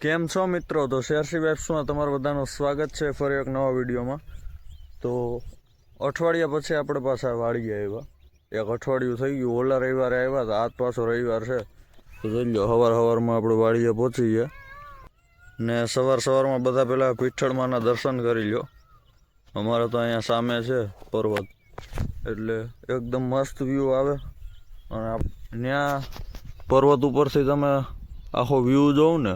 કેમ છો મિત્રો? તો શેરસી વેબ્સમાં તમારું બધાનું સ્વાગત છે ફરી એક નવા વિડીયોમાં. તો અઠવાડિયા પછી આપણે પાછા વાળીએ આવ્યા. એક અઠવાડિયું થઈ ગયું. ઓલા રવિવારે આવ્યા તો આજ પાછો રવિવાર છે. તો જોઈ લો સવાર સવારમાં આપણે વાળીએ પહોંચી ગયા ને સવાર સવારમાં બધા પહેલાં પીઠળમાંના દર્શન કરી લો અમારે તો અહીંયા સામે છે પર્વત. એટલે એકદમ મસ્ત વ્યૂ આવે. અને ત્યાં પર્વત ઉપરથી તમે આખો વ્યૂ જોઉં ને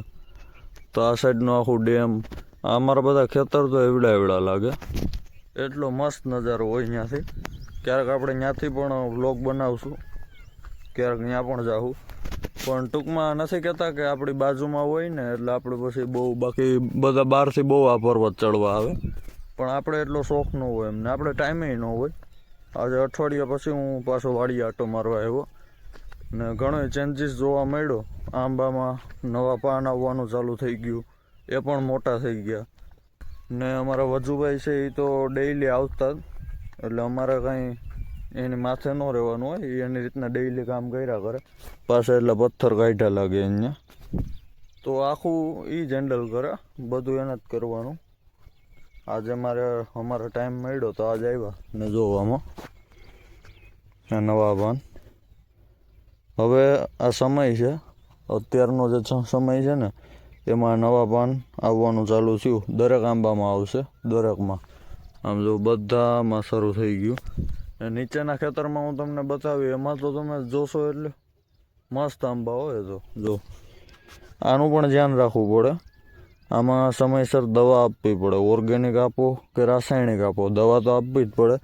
તો આ સાઈડનું આખું ડેમ અમારા બધા ખેતર તો એવડા એવડા લાગે. એટલો મસ્ત નજારો હોય ત્યાંથી ક્યારેક આપણે ત્યાંથી પણ વ્લોગ બનાવશું. ક્યારેક ત્યાં પણ જાવું પણ ટૂંકમાં નથી કહેતા કે આપણી બાજુમાં હોય ને, એટલે આપણે પછી બહુ બાકી બધા બહારથી બહુ આ પર્વત ચડવા આવે. પણ આપણે એટલો શોખ ન હોય એમને. આપણે ટાઈમે ન હોય. આજે અઠવાડિયા પછી હું પાછો વાડી આટો મારવા આવ્યો. ને ઘણો ચેન્જીસ જોવા મળ્યો. આંબામાં નવા પાન આવવાનું ચાલુ થઈ ગયું. એ પણ મોટા થઈ ગયા. ને અમારા વજુભાઈ છે એ તો ડેઈલી આવતા જ. એટલે અમારે કાંઈ એની માથે ન રહેવાનું હોય. એની રીતના ડેઈલી કામ કર્યા કરે. પાછા એટલે પથ્થર કાઢ્યા લાગે અહીંયા. તો આખું એ જ કરે. બધું એને જ કરવાનું. આજે મારે, અમારો ટાઈમ મળ્યો તો આજે આવ્યા. ને જોવામાં. નવા પાન. હવે આ સમય છે. અત્યારનો જે સમય છે ને, એમાં નવા પાન આવવાનું ચાલુ થયું. દરેક આંબામાં આવશે, દરેકમાં. આમ જો બધામાં શરૂ થઈ ગયું. ને નીચેના ખેતરમાં હું તમને બતાવી એમાં તો તમે જોશો એટલે મસ્ત આંબા હોય તો, જો. આનું પણ ધ્યાન રાખવું પડે. આમાં સમયસર દવા આપવી પડે. ઓર્ગેનિક આપો કે રાસાયણિક આપો. દવા તો આપવી જ પડે.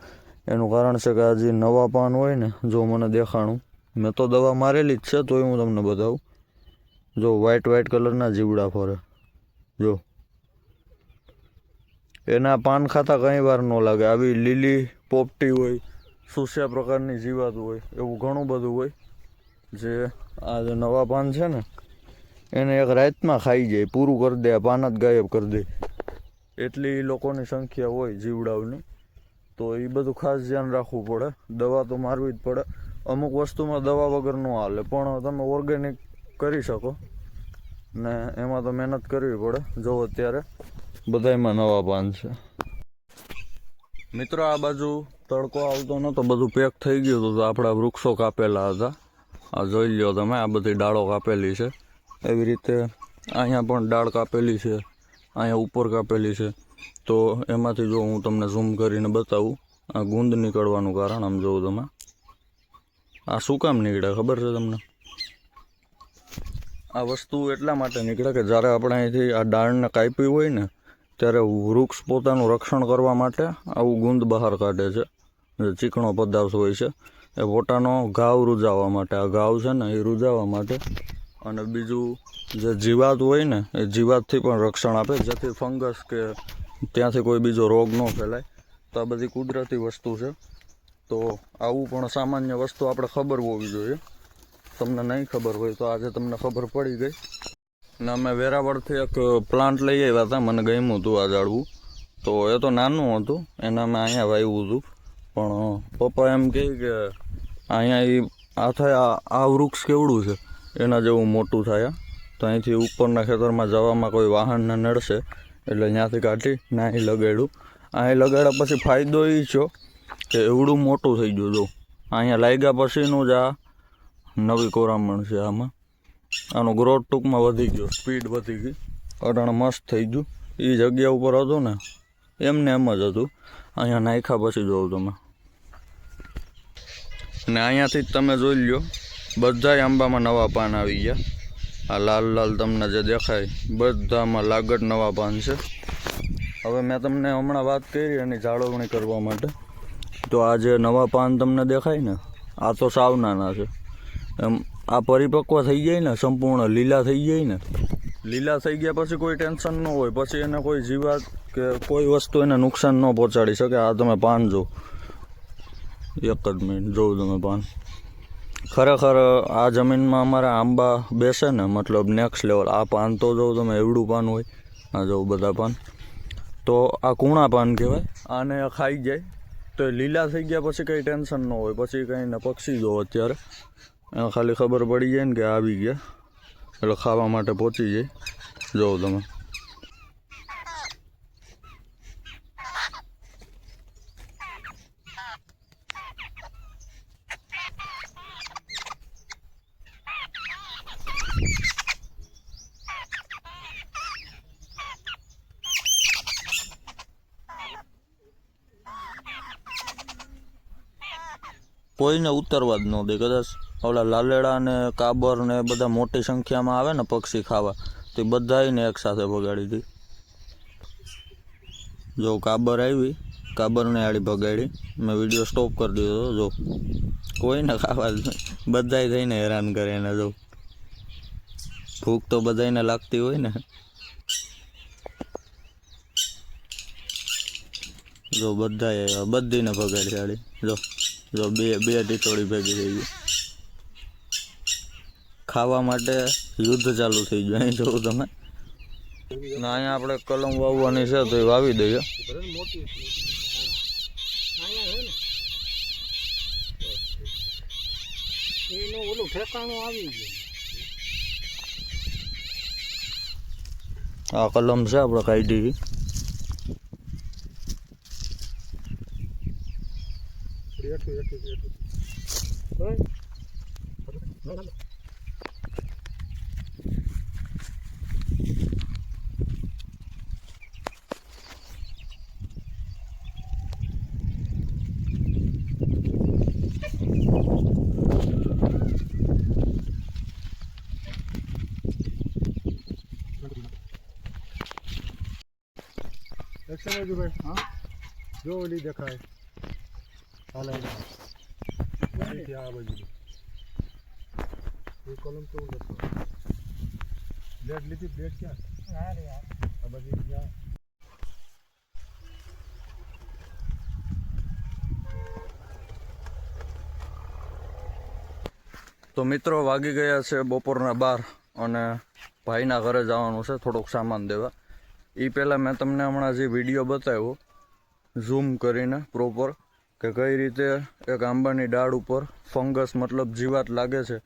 એનું કારણ છે કે આ જે નવા પાન હોય ને, જો મને દેખાણું મેં તો દવા મારેલી જ છે, તોય હું તમને બતાવું. જો વ્હાઈટ વ્હાઈટ કલરના જીવડા ફરે. જો. એના પાન ખાતા કંઈ વાર ન લાગે. આવી લીલી પોપટી હોય, સુસ્યા પ્રકારની જીવાત હોય, એવું ઘણું બધું હોય, જે આ જે નવા પાન છે ને, એને એક રાતમાં ખાઈ જાય, પૂરું કરી દે પાન જ ગાયબ કરી દે. એટલી લોકોની સંખ્યા હોય જીવડાઓની, તો એ બધું ખાસ ધ્યાન રાખવું પડે. દવા તો મારવી જ પડે. અમુક વસ્તુમાં દવા વગર ન હાલે, પણ તમે ઓર્ગેનિક કરી શકો. ને એમાં તો મહેનત કરવી પડે, જો અત્યારે બધાયમાં નવા પાન છે. મિત્રો, આ બાજુ તડકો આવતો નહોતો બધું પેક થઈ ગયું હતું તો આપણા વૃક્ષો કાપેલા હતા. આ જોઈ લ્યો તમે, આ બધી ડાળો કાપેલી છે. એવી રીતે અહીંયા પણ ડાળ કાપેલી છે, અહીંયા ઉપર કાપેલી છે. તો એમાંથી જો હું તમને ઝૂમ કરીને બતાવું, આ ગુંદ નીકળવાનું કારણ આમ જોઉં તમે. આ શું કામ નીકળે? ખબર છે તમને? આ વસ્તુ એટલા માટે નીકળે કે જ્યારે આપણે અહીંથી આ ડાળને કાપી હોય ને, ત્યારે વૃક્ષ પોતાનું રક્ષણ કરવા માટે આવું ગુંદ બહાર કાઢે છે. જે ચીકણો પદાર્થ હોય છે, એ પોતાનો ઘાવ રૂજાવવા માટે. આ ઘાવ છે ને, એ રૂજાવા માટે. અને બીજું જે જીવાત હોય ને, એ જીવાતથી પણ રક્ષણ આપે. જેથી ફંગસ કે ત્યાંથી કોઈ બીજો રોગ ન ફેલાય. તો આ બધી કુદરતી વસ્તુ છે. તો આવું પણ સામાન્ય વસ્તુ આપણે ખબર હોવી જોઈએ. તમને નહીં ખબર હોય તો આજે તમને ખબર પડી ગઈ. ને અમે વેરાવળથી એક પ્લાન્ટ લઈ આવ્યા હતા, મને ગમ્યું હતું આ ઝાડવું તો એ તો નાનું હતું, એને અમે અહીંયા વાવ્યું હતું. પણ પપ્પા એમ કહે કે અહીંયા એ આ થાય, આ- વૃક્ષ કેવડું છે? એના જેવું મોટું થાય. તો અહીંથી ઉપરના ખેતરમાં જવામાં કોઈ વાહનને નડશે. એટલે ત્યાંથી કાઢી ને અહીં લગાડ્યું. અહીં લગાડ્યા પછી ફાયદો એ છો કે એવડું મોટું થઈ ગયું જો. અહીંયા લાગ્યા પછીનું જ આ નવી કોરામણ છે આમાં. આનો ગ્રોથ ટૂંકમાં વધી ગયો સ્પીડ વધી ગઈ. અટાણે મસ્ત થઈ ગયું. એ જગ્યા ઉપર હતું ને, એમને એમ જ હતું. અહીંયા નાખ્યા પછી જોઉં તમે. ને અહીંયાથી જ તમે જોઈ લ્યો, બધાય આંબામાં નવા પાન આવી ગયા. આ લાલ લાલ તમને જે દેખાય, બધામાં લાગટ નવા પાન છે. હવે મેં તમને હમણાં વાત કરી એની જાળવણી કરવા માટે. તો આ જે નવા પાન તમને દેખાય ને? આ તો સાવ નાના છે. એમ, આ પરિપક્વ થઈ જાય ને, સંપૂર્ણ લીલા થઈ જાય ને? લીલા થઈ ગયા પછી કોઈ ટેન્શન ન હોય, પછી એને કોઈ જીવાત કે કોઈ વસ્તુ એને નુકસાન ન પહોંચાડી શકે. આ તમે પાન જો એક જ મિનિટ, જોઉં તમે પાન. ખરેખર આ જમીનમાં અમારા આંબા બેસે ને, મતલબ નેક્સ્ટ લેવલ આ પાન તો જો તમે એવડું પાન હોય, આ જો બધા પાન. તો આ કૂણા પાન કહેવાય. આને ખાઈ જાય. તો લીલા થઈ ગયા પછી કંઈ ટેન્શન ન હોય. પછી કંઈ ને પક્ષી જો અત્યારે. એને ખાલી ખબર પડી જાય ને કે આવી ગયા. એટલે ખાવા માટે પહોંચી જાય. જોઉં તમે. કોઈને ઉતરવા જ ન દે કદાચ. ઓલા લાલેડા ને કાબર ને બધા મોટી સંખ્યામાં આવે ને પક્ષી ખાવા, તો એ બધાને એક સાથે ભગાડી હતી જો કાબર આવી, કાબરને આડી ભગાડી. મેં વીડિયો સ્ટોપ કરી દીધો, જો. કોઈને ખાવા બધાય થઈને હેરાન કરે એને, જો. ભૂખ તો બધાને લાગતી હોય ને. જો બધા બધીને ભગાડી આડી જો. જો બે બે ટીટોળી ભેગી થઈ ગઈ. ખાવા માટે યુદ્ધ ચાલુ થઈ ગયું. અહીં જોવું તમે. ના, અહીંયા આપણે કલમ વાવવાની છે, તો એ વાવી દઈએ. આ કલમ છે, આપણે કાઢી. રેઠું રેઠું રેઠું એક સમય ભાઈ હા? જો ઓલી દેખાય. હાલે આ બાજુ. એ કોલમ તો લખો. બ્લેડ લીધી? બ્લેડ ક્યાં? આ બાજુ ક્યાં તો મિત્રો વાગી ગયા છે બપોરના બાર અને ભાઈના ઘરે જવાનું છે થોડોક સામાન દેવા. એ પહેલાં મેં તમને હમણાં જે વીડિયો બતાવ્યો ઝૂમ કરીને પ્રોપર કે કઈ રીતે એક આંબાની ડાળ ઉપર ફંગસ મતલબ જીવાત લાગે છે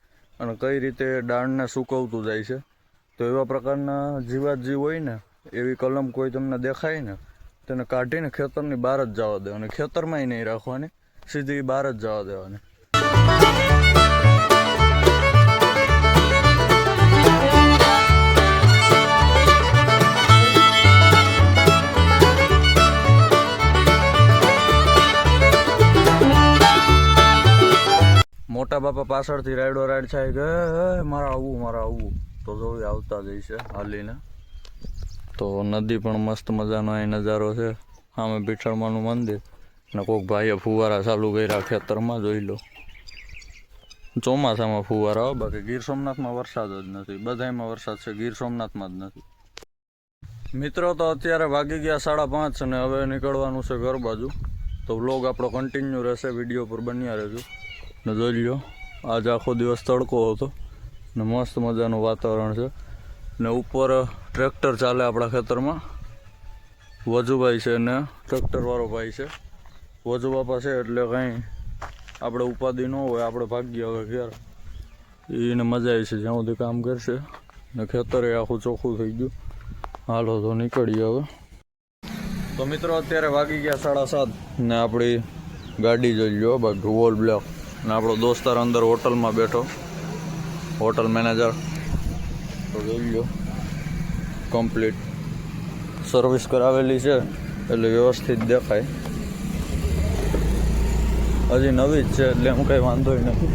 અને કઈ રીતે ડાળને સૂકવતું જાય છે. તો એવા પ્રકારના જીવાત જે હોય ને, એવી કલમ કોઈ તમને દેખાય ને, તેને કાઢીને ખેતરની બહાર જ જવા દેવાની. ખેતરમાંય નહીં રાખવાની, સીધી બહાર જ જવા દેવાની. બાપા પાછળથી રાયડો રાઈડ થાય કે મારા આવવું મારે આવવું તો જોઈ આવતા છે હાલીને. તો નદી પણ મસ્ત મજાનો અહીં નજારો છે. સામે પીઠળમાનું મંદિર. ને કોઈક ભાઈએ ફુવારા ચાલુ કર્યા ખેતરમાં, જોઈ લો. ચોમાસામાં ફુવારા બાકી ગીર સોમનાથમાં વરસાદ જ નથી. બધામાં વરસાદ છે, ગીર સોમનાથમાં જ નથી. મિત્રો તો અત્યારે વાગી ગયા સાડા પાંચ અને હવે નીકળવાનું છે ઘર બાજુ. તો વ્લોગ આપણો કન્ટિન્યુ રહેશે વીડિયો પર બન્યા રહેજો. ને જોઈ લ્યો. આજ આખો દિવસ તડકો હતો ને મસ્ત મજાનું વાતાવરણ છે. ને ઉપર ટ્રેક્ટર ચાલે આપણા ખેતરમાં. વજુભાઈ છે ને ટ્રેક્ટરવાળો ભાઈ છે. વજુ બાપા છે એટલે કંઈ આપણે ઉપાધિ ન હોય, આપણે ભાગીએ હવે ઘેર. એને મજા આવી છે, જ્યાં સુધી કામ કરશે. ને ખેતરે આખું ચોખ્ખું થઈ ગયું. હાલો તો નીકળીએ હવે. તો મિત્રો અત્યારે વાગી ગયા સાડા સાત ને આપણી ગાડી જોઈ લો બાકી વોલ બ્લોક ને આપણો દોસ્તાર અંદર હોટલમાં બેઠો. Hotel manager. તો જોઈ લો કમ્પ્લીટ સર્વિસ કરાવેલી છે. એટલે વ્યવસ્થિત દેખાય. હજી નવી જ છે, એટલે એમ કંઈ વાંધો નથી.